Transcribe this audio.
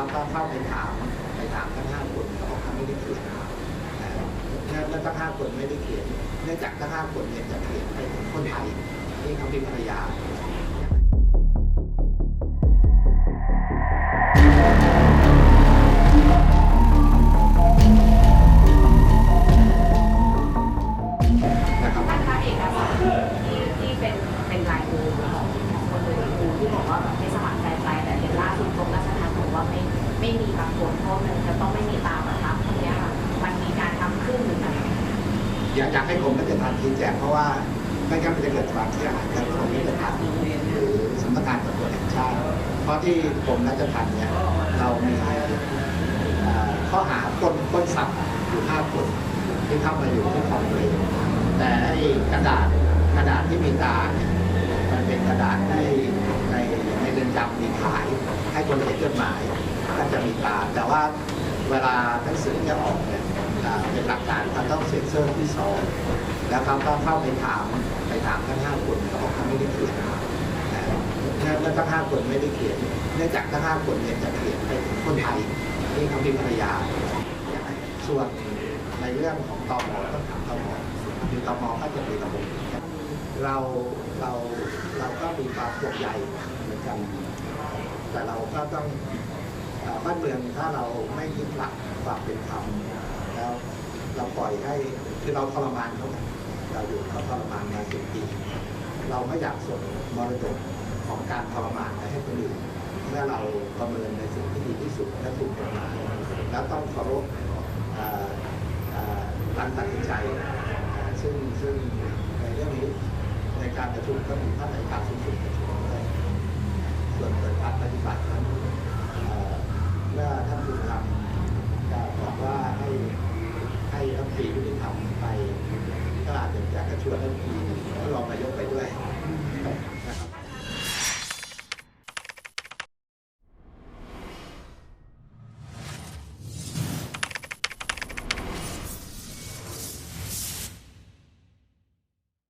เขาก็เข้าไปถามไปถามทั้งห้าคนเขาบอกเขาไม่ได้เขียนนะเนื่ทั้งห้าคนไม่ได้เขียนเนื่องจากทั้งห้าคนเนี่ยจะเขียนไปถึงคนไทยที่เขาเป็นภรรยา อยากอยากให้กรมราชทัณฑ์ชี้แจงเพราะว่าไม่งั้นมันจะเกิดความเสียหายกับกรมราชทัณฑ์หรือสำนักงานตำรวจแห่งชาติ เพราะที่กรมราชทัณฑ์เนี่ยเรามีข้อหาปล้นปล้นทรัพย์อยู่ห้าคนที่เข้ามาอยู่ที่คลองเลยแต่ไอ้กระดาษกระดาษที่มีตาเนี่ยมันเป็นกระดาษในในในเรือนจำมีขาย ให้คนเขียนจดหมายก็จะมีตาแต่ว่าเวลาหนังสือจะออกเนี่ย เป็นหลักการเขาต้องเซ็นเซอร์ที่สองแล้วเขาก็เข้าไปถามไปถามทั้งห้าคนเขาบอกเขาไม่ได้เขียนนะเนื่องทั้งห้าคนไม่ได้เขียนเนื่องจากทั้งห้าคนเนี่ยจะเขียนไปถึงคนไทยที่เขามีภรรยาส่วนในเรื่องของตมต้องถามตมคือตมก็จะมีระบบเราเราเราก็มีความห่วงใยเหมือนกัน แต่เราก็ต้องบ้านเมืองถ้าเราไม่ยึดหลักความเป็นธรรม แล้ว เราปล่อยให้คือเราทรมานเขาเราอยู่เขาทรมานมาสิบปี เราไม่อยากส่งมรดกของการทรมานไปให้คนอื่นเมื่อเราประเมินในสิ่งที่ดีที่สุดและถูกกฎหมายแล้วต้องเคารพเอ่อเอ่อการตัดสินใจ ซึ่งซึ่งในเรื่องนี้ในการประชุมก็มีท่านในการสูงสุดประชุมด้วย ชวนท่านปรองนายกไปด้วย